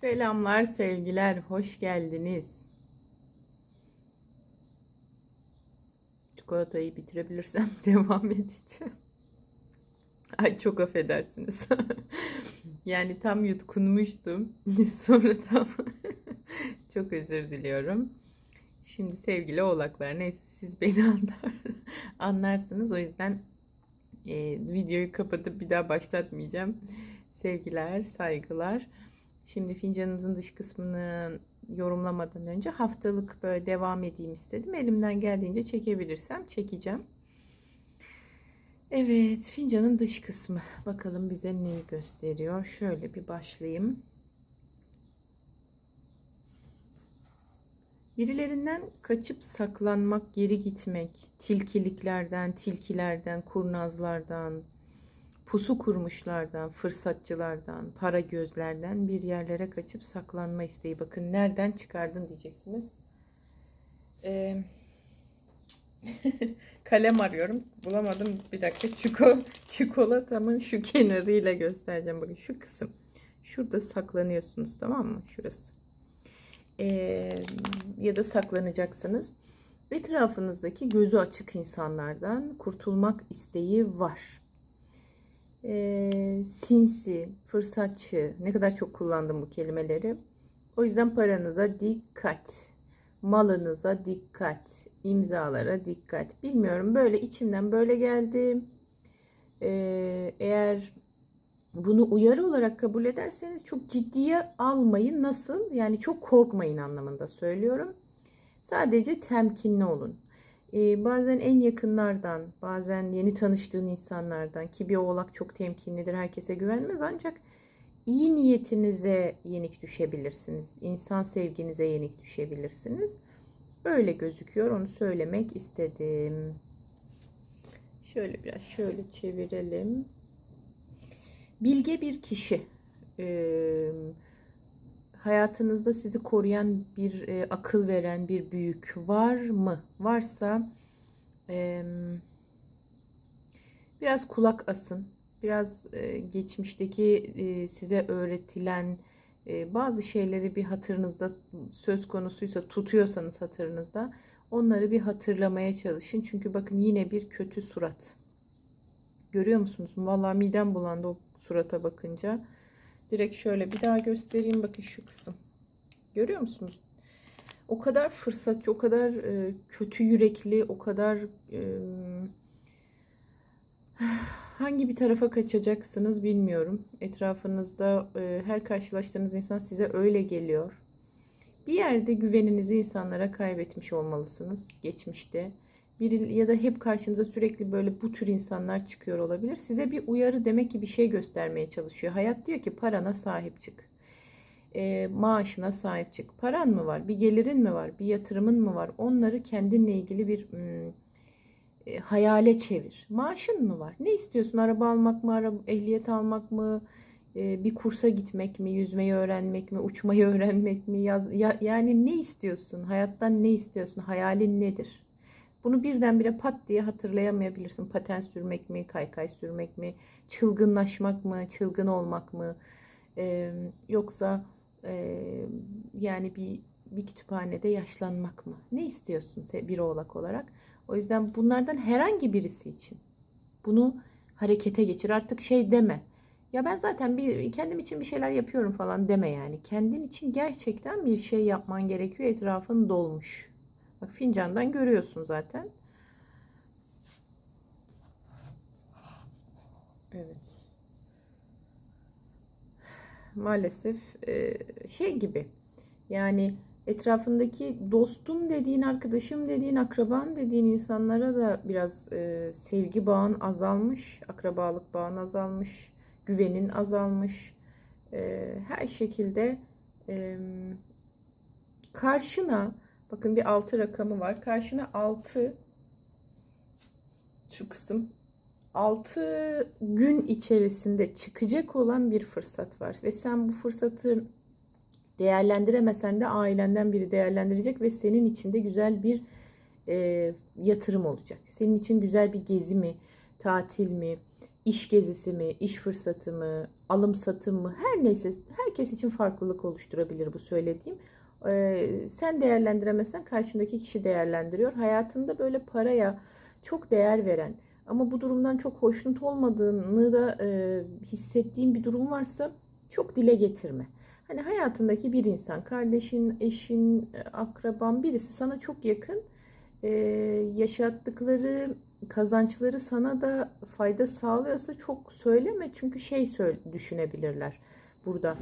Selamlar, sevgiler, hoş geldiniz. Çikolatayı bitirebilirsem devam edeceğim. Ay çok affedersiniz. yani tam yutkunmuştum. Sonra tam çok özür diliyorum. Şimdi sevgili oğlaklar neyse siz beni anlar, anlarsınız. O yüzden e, videoyu kapatıp bir daha başlatmayacağım. Sevgiler, saygılar. Şimdi fincanımızın dış kısmını yorumlamadan önce haftalık böyle devam edeyim istedim. Elimden geldiğince çekebilirsem çekeceğim. Evet, fincanın dış kısmı. Bakalım bize neyi gösteriyor. Şöyle bir başlayayım. Birilerinden kaçıp saklanmak, geri gitmek, tilkiliklerden, tilkilerden, kurnazlardan, pusu kurmuşlardan, fırsatçılardan, para gözlerden bir yerlere kaçıp saklanma isteği. Bakın nereden çıkardın diyeceksiniz. Ee, kalem arıyorum. Bulamadım. Bir dakika. Çiko, çikolatamın şu kenarıyla göstereceğim. Bakın şu kısım. Şurada saklanıyorsunuz tamam mı? Şurası. Ee, ya da saklanacaksınız. Etrafınızdaki gözü açık insanlardan kurtulmak isteği var e, sinsi, fırsatçı ne kadar çok kullandım bu kelimeleri. O yüzden paranıza dikkat, malınıza dikkat, imzalara dikkat. Bilmiyorum böyle içimden böyle geldi. Ee, eğer bunu uyarı olarak kabul ederseniz çok ciddiye almayın. Nasıl? Yani çok korkmayın anlamında söylüyorum. Sadece temkinli olun. Ee, bazen en yakınlardan, bazen yeni tanıştığın insanlardan ki bir oğlak çok temkinlidir, herkese güvenmez ancak iyi niyetinize yenik düşebilirsiniz. İnsan sevginize yenik düşebilirsiniz. Öyle gözüküyor. Onu söylemek istedim. Şöyle biraz şöyle çevirelim. Bilge bir kişi. Ee, hayatınızda sizi koruyan bir e, akıl veren bir büyük var mı? Varsa e, biraz kulak asın. Biraz e, geçmişteki e, size öğretilen e, bazı şeyleri bir hatırınızda söz konusuysa tutuyorsanız hatırınızda onları bir hatırlamaya çalışın. Çünkü bakın yine bir kötü surat. Görüyor musunuz? Vallahi midem bulandı o surata bakınca. Direkt şöyle bir daha göstereyim. Bakın şu kısım. Görüyor musunuz? O kadar fırsatçı, o kadar e, kötü yürekli, o kadar e, hangi bir tarafa kaçacaksınız bilmiyorum. Etrafınızda e, her karşılaştığınız insan size öyle geliyor. Bir yerde güveninizi insanlara kaybetmiş olmalısınız geçmişte. Bir ya da hep karşınıza sürekli böyle bu tür insanlar çıkıyor olabilir. Size bir uyarı demek ki bir şey göstermeye çalışıyor. Hayat diyor ki parana sahip çık. E, maaşına sahip çık. Paran mı var? Bir gelirin mi var? Bir yatırımın mı var? Onları kendinle ilgili bir hmm, e, hayale çevir. Maaşın mı var? Ne istiyorsun? Araba almak mı? Araba, ehliyet almak mı? E, bir kursa gitmek mi? Yüzmeyi öğrenmek mi? Uçmayı öğrenmek mi? Yaz, ya, yani ne istiyorsun? Hayattan ne istiyorsun? Hayalin nedir? Bunu birdenbire pat diye hatırlayamayabilirsin. Paten sürmek mi, kaykay sürmek mi, çılgınlaşmak mı, çılgın olmak mı, ee, yoksa e, yani bir bir kütüphanede yaşlanmak mı? Ne istiyorsun bir oğlak olarak? O yüzden bunlardan herhangi birisi için bunu harekete geçir. Artık şey deme. Ya ben zaten bir kendim için bir şeyler yapıyorum falan deme yani. Kendin için gerçekten bir şey yapman gerekiyor. Etrafın dolmuş. Bak fincandan görüyorsun zaten. Evet. Maalesef e, şey gibi. Yani etrafındaki dostum dediğin, arkadaşım dediğin, akraban dediğin insanlara da biraz e, sevgi bağın azalmış, akrabalık bağın azalmış, güvenin azalmış. E, her şekilde karşına Bakın bir 6 rakamı var. Karşına 6 şu kısım 6 gün içerisinde çıkacak olan bir fırsat var ve sen bu fırsatı değerlendiremesen de ailenden biri değerlendirecek ve senin için de güzel bir e, yatırım olacak. Senin için güzel bir gezi mi, tatil mi, iş gezisi mi, iş fırsatı mı, alım satım mı her neyse herkes için farklılık oluşturabilir bu söylediğim. Sen değerlendiremezsen karşındaki kişi değerlendiriyor. Hayatında böyle paraya çok değer veren ama bu durumdan çok hoşnut olmadığını da e, hissettiğin bir durum varsa çok dile getirme. Hani hayatındaki bir insan, kardeşin, eşin, akraban birisi sana çok yakın. Ee, yaşattıkları kazançları sana da fayda sağlıyorsa çok söyleme. Çünkü şey düşünebilirler burada.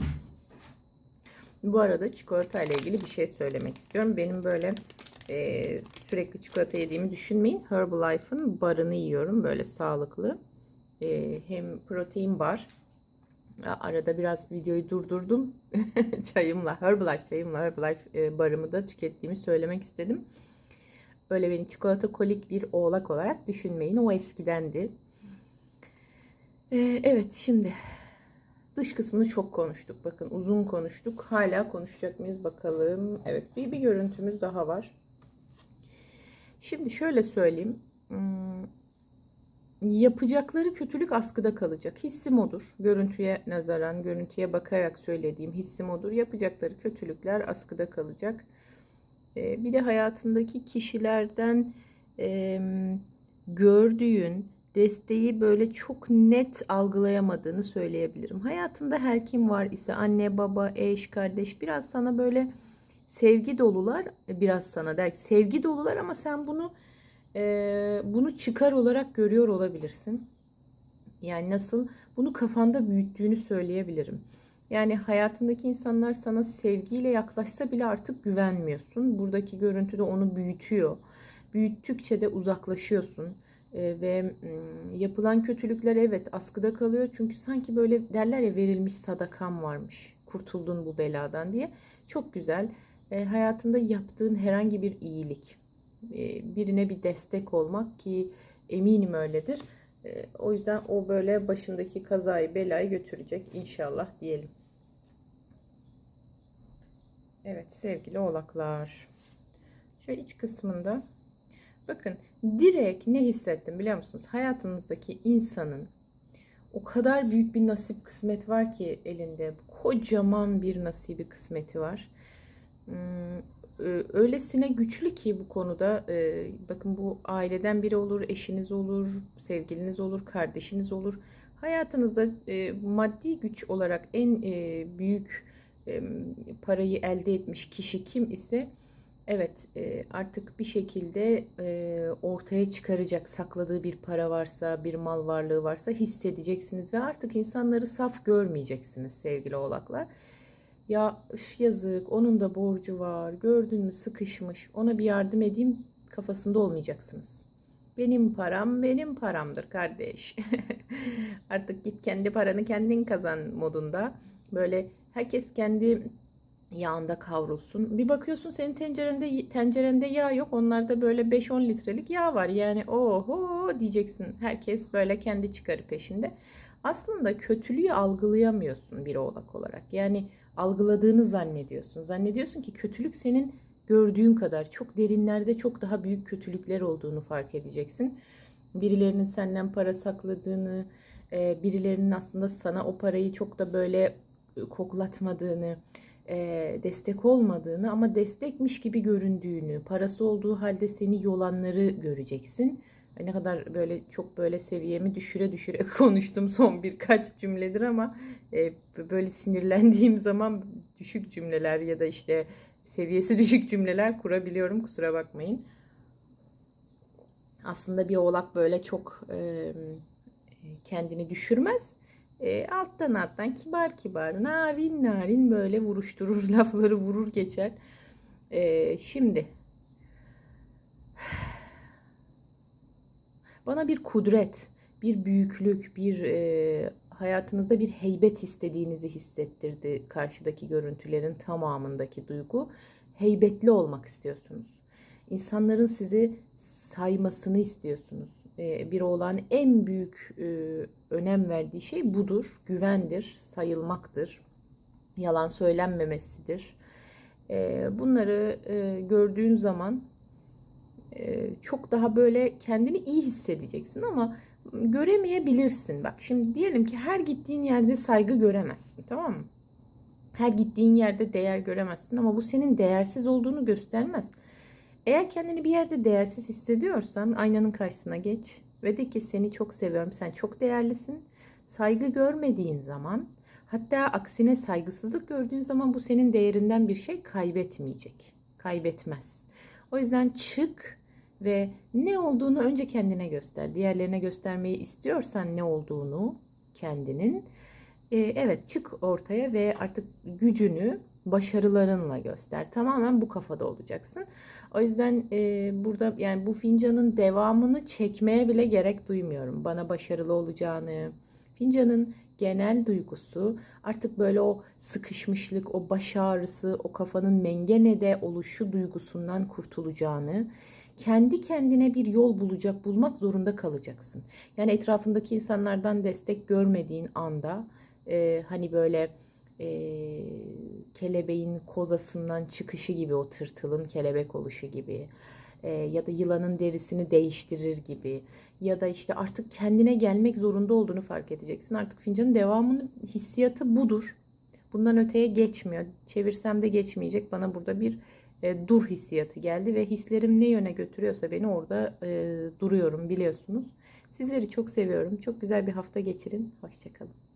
Bu arada çikolata ile ilgili bir şey söylemek istiyorum. Benim böyle e, sürekli çikolata yediğimi düşünmeyin. Herbalife'ın barını yiyorum. Böyle sağlıklı. E, hem protein bar. Arada biraz videoyu durdurdum. çayımla, Herbalife çayımla Herbalife e, barımı da tükettiğimi söylemek istedim. Öyle beni çikolata kolik bir oğlak olarak düşünmeyin. O eskidendi. E, evet şimdi Dış kısmını çok konuştuk. Bakın uzun konuştuk. Hala konuşacak mıyız bakalım. Evet bir, bir görüntümüz daha var. Şimdi şöyle söyleyeyim. Hmm, yapacakları kötülük askıda kalacak. Hissim odur. Görüntüye nazaran, görüntüye bakarak söylediğim hissim odur. Yapacakları kötülükler askıda kalacak. Ee, bir de hayatındaki kişilerden gördüğün, desteği böyle çok net algılayamadığını söyleyebilirim. Hayatında her kim var ise anne, baba, eş, kardeş biraz sana böyle sevgi dolular. Biraz sana der sevgi dolular ama sen bunu e, bunu çıkar olarak görüyor olabilirsin. Yani nasıl? Bunu kafanda büyüttüğünü söyleyebilirim. Yani hayatındaki insanlar sana sevgiyle yaklaşsa bile artık güvenmiyorsun. Buradaki görüntü de onu büyütüyor. Büyüttükçe de uzaklaşıyorsun e, ve yapılan kötülükler evet askıda kalıyor. Çünkü sanki böyle derler ya verilmiş sadakam varmış. Kurtuldun bu beladan diye. Çok güzel. E, hayatında yaptığın herhangi bir iyilik. E, birine bir destek olmak ki eminim öyledir. O yüzden o böyle başındaki kazayı belayı götürecek inşallah diyelim. Evet sevgili oğlaklar. Şöyle iç kısmında Bakın direkt ne hissettim biliyor musunuz? Hayatınızdaki insanın o kadar büyük bir nasip kısmet var ki elinde. Kocaman bir nasibi kısmeti var. Hmm, öylesine güçlü ki bu konuda e, bakın bu aileden biri olur, eşiniz olur, sevgiliniz olur, kardeşiniz olur. Hayatınızda e, maddi güç olarak en e, büyük parayı elde etmiş kişi kim ise Evet e, artık bir şekilde e, ortaya çıkaracak sakladığı bir para varsa bir mal varlığı varsa hissedeceksiniz ve artık insanları saf görmeyeceksiniz sevgili oğlaklar. Ya üf, yazık onun da borcu var gördün mü sıkışmış ona bir yardım edeyim kafasında olmayacaksınız. Benim param benim paramdır kardeş. artık git kendi paranı kendin kazan modunda. Böyle herkes kendi yağında kavrulsun. Bir bakıyorsun senin tencerende tencerende yağ yok. Onlarda böyle 5-10 litrelik yağ var. Yani oho diyeceksin. Herkes böyle kendi çıkarı peşinde. Aslında kötülüğü algılayamıyorsun bir oğlak olarak. Yani algıladığını zannediyorsun. Zannediyorsun ki kötülük senin gördüğün kadar çok derinlerde çok daha büyük kötülükler olduğunu fark edeceksin. Birilerinin senden para sakladığını, birilerinin aslında sana o parayı çok da böyle koklatmadığını, e, destek olmadığını ama destekmiş gibi göründüğünü, parası olduğu halde seni yolanları göreceksin. Ne kadar böyle çok böyle seviyemi düşüre düşüre konuştum son birkaç cümledir ama e, böyle sinirlendiğim zaman düşük cümleler ya da işte seviyesi düşük cümleler kurabiliyorum kusura bakmayın. Aslında bir oğlak böyle çok e, kendini düşürmez e, alttan alttan kibar kibar narin narin böyle vuruşturur lafları vurur geçer. E, şimdi bana bir kudret, bir büyüklük, bir e, hayatınızda bir heybet istediğinizi hissettirdi karşıdaki görüntülerin tamamındaki duygu. Heybetli olmak istiyorsunuz. İnsanların sizi saymasını istiyorsunuz. E, bir oğlan en büyük e, önem verdiği şey budur. Güvendir, sayılmaktır, yalan söylenmemesidir. E, bunları gördüğün zaman çok daha böyle kendini iyi hissedeceksin ama göremeyebilirsin. Bak şimdi diyelim ki her gittiğin yerde saygı göremezsin tamam mı? Her gittiğin yerde değer göremezsin ama bu senin değersiz olduğunu göstermez. Eğer kendini bir yerde değersiz hissediyorsan aynanın karşısına geç ve de ki seni çok seviyorum, sen çok değerlisin. Saygı görmediğin zaman hatta aksine saygısızlık gördüğün zaman bu senin değerinden bir şey kaybetmeyecek. Kaybetmez. O yüzden çık ve ne olduğunu önce kendine göster. Diğerlerine göstermeyi istiyorsan ne olduğunu kendinin e, evet çık ortaya ve artık gücünü başarılarınla göster. Tamamen bu kafada olacaksın. O yüzden e, burada yani bu fincanın devamını çekmeye bile gerek duymuyorum. Bana başarılı olacağını, fincanın genel duygusu artık böyle o sıkışmışlık, o baş ağrısı, o kafanın mengenede oluşu duygusundan kurtulacağını, kendi kendine bir yol bulacak, bulmak zorunda kalacaksın. Yani etrafındaki insanlardan destek görmediğin anda e, hani böyle e, kelebeğin kozasından çıkışı gibi o tırtılın kelebek oluşu gibi e, ya da yılanın derisini değiştirir gibi ya da işte artık kendine gelmek zorunda olduğunu fark edeceksin. Artık fincanın devamının hissiyatı budur. Bundan öteye geçmiyor. Çevirsem de geçmeyecek. Bana burada bir e, dur hissiyatı geldi ve hislerim ne yöne götürüyorsa beni orada e, duruyorum biliyorsunuz. Sizleri çok seviyorum. Çok güzel bir hafta geçirin. Hoşçakalın.